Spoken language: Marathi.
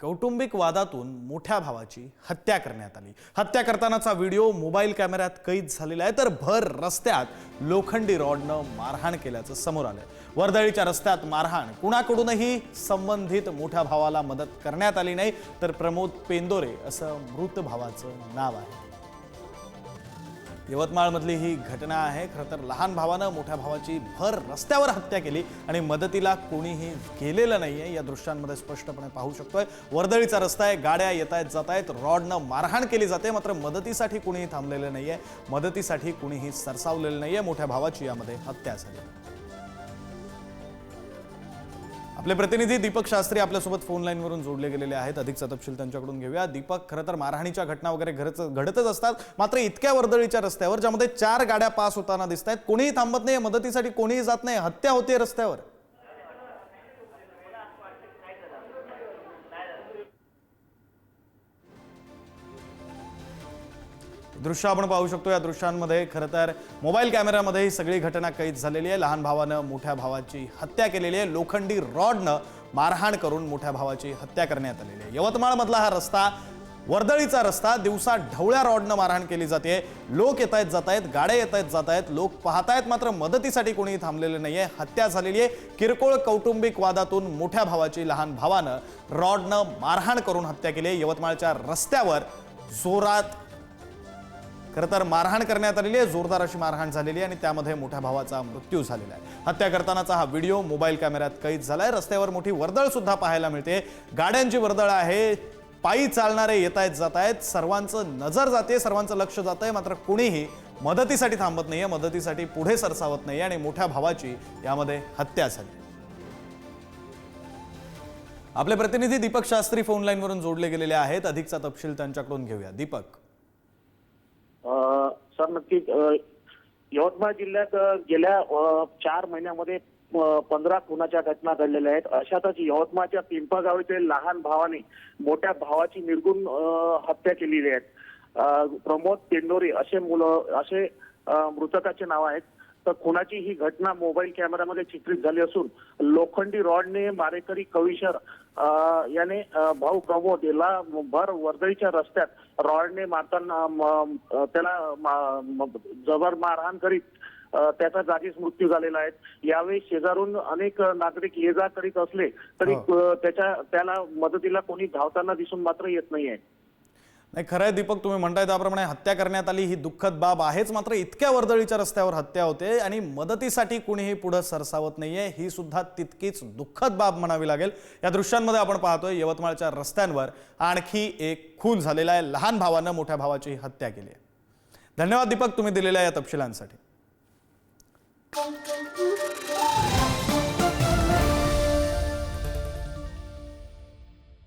कौटुंबिक वादातून मोठ्या भावाची हत्या करण्यात आली. हत्या करतानाचा व्हिडिओ मोबाईल कॅमेऱ्यात कैद झालेला आहे. तर भर रस्त्यात लोखंडी रॉडनं मारहाण केल्याचं समोर आलं वर्दळीच्या रस्त्यात मारहाण कुणाकडूनही संबंधित मोठ्या भावाला मदत करण्यात आली नाही. तर प्रमोद पेंदोरे असं मृत भावाचं नाव आहे. यवतमाळमधली ही घटना आहे. खरं तर लहान भावानं मोठ्या भावाची भर रस्त्यावर हत्या केली आणि मदतीला कोणीही गेलेलं नाही आहे या दृश्यांमध्ये स्पष्टपणे पाहू शकतोय. वर्दळीचा रस्ता आहे. गाड्या येत आहेत जात आहेत रॉडनं मारहाण केली जाते. मात्र मदतीसाठी कुणीही थांबलेलं नाही आहे मदतीसाठी कुणीही सरसावलेलं नाही आहे मोठ्या भावाची यामध्ये हत्या झाली. आपले प्रतिनिधी दीपक शास्त्री आपल्यासोबत फोन लाईनवरून जोडले गेलेले आहेत. अधिक तपशील त्यांच्याकडून घेऊया. दीपक खरं तर मारहाणीच्या घटना वगैरे घरच घडतच असतात. मात्र इतक्या वर्दळीच्या रस्त्यावर ज्यामध्ये चार गाड्या पास होताना दिसत आहेत कोणीही थांबत नाही मदतीसाठी कोणीही जात नाही हत्या होते रस्त्यावर. दृश्य आपण पाहू शकतो या दृश्यांमध्ये. खरं तर मोबाईल कॅमेऱ्यामध्ये ही सगळी घटना कैद झालेली आहे. लहान भावानं मोठ्या भावाची हत्या केलेली आहे. लोखंडी रॉडनं मारहाण करून मोठ्या भावाची हत्या करण्यात आलेली आहे. यवतमाळमधला हा रस्ता वर्दळीचा रस्ता दिवसा ढवळ्या रॉडनं मारहाण केली जाते. लोक येत आहेत जात आहेत गाड्या येत आहेत जात आहेत लोक पाहतायत मात्र मदतीसाठी कोणीही थांबलेले आहे हत्या झालेली आहे. किरकोळ कौटुंबिक वादातून मोठ्या भावाची लहान भावानं रॉडनं मारहाण करून हत्या केली आहे. यवतमाळच्या रस्त्यावर जोरात खरं तर मारहाण करण्यात आलेली आहे. जोरदार अशी मारहाण झालेली आहे आणि त्यामध्ये मोठ्या भावाचा मृत्यू झालेला आहे. हत्या करतानाचा हा व्हिडिओ मोबाईल कॅमेऱ्यात कैद झालाय. रस्त्यावर मोठी वर्दळ सुद्धा पाहायला मिळते. गाड्यांची वर्दळ आहे. पायी चालणारे येत आहेत जात आहेत. सर्वांचं नजर जाते सर्वांचं लक्ष जात आहे मात्र कुणीही मदतीसाठी थांबत नाहीये मदतीसाठी पुढे सरसावत नाहीये आणि मोठ्या भावाची यामध्ये हत्या झाली. आपले प्रतिनिधी दीपक शास्त्री फोन लाईनवरून जोडले गेलेले आहेत. अधिकचा तपशील त्यांच्याकडून घेऊया. दीपक. तर नक्कीच यवतमाळ जिल्ह्यात गेल्या चार महिन्यामध्ये पंधरा खुनाच्या घटना घडलेल्या आहेत. अशातच यवतमाळच्या पिंपळगाव येथे लहान भावाने मोठ्या भावाची निर्गुण हत्या केलेली आहे प्रमोद पेंडोरे असे मुलं असे मृतकाचे नाव आहेत. तर खुनाची ही घटना मोबाईल कॅमेऱ्यामध्ये चित्रित झाली असून लोखंडी रॉडने मारेकरी कविशर याने भाऊ प्रमोद याला भर वर्दळीच्या रस्त्यात रॉडने मारताना त्याला जबर मारहाण करीत त्याचा जागीच मृत्यू झालेला आहे. यावेळी शेजारून अनेक नागरिक ये जा करीत असले तरी त्याच्या त्याला मदतीला कोणी धावताना दिसून मात्र येत नाहीये. नाही खरं आहे दीपक तुम्ही म्हणताय त्याप्रमाणे हत्या करण्यात आली ही दुःखद बाब आहेच मात्र इतक्या वर्दळीच्या रस्त्यावर हत्या होते आणि मदतीसाठी कुणीही पुढं सरसावत नाहीये ही सुद्धा तितकीच दुःखद बाब म्हणावी लागेल. या दृश्यांमध्ये आपण पाहतोय यवतमाळच्या रस्त्यांवर आणखी एक खून झालेला आहे लहान भावानं मोठ्या भावाची हत्या केली आहे. धन्यवाद दीपक तुम्ही दिलेल्या या तपशिलांसाठी.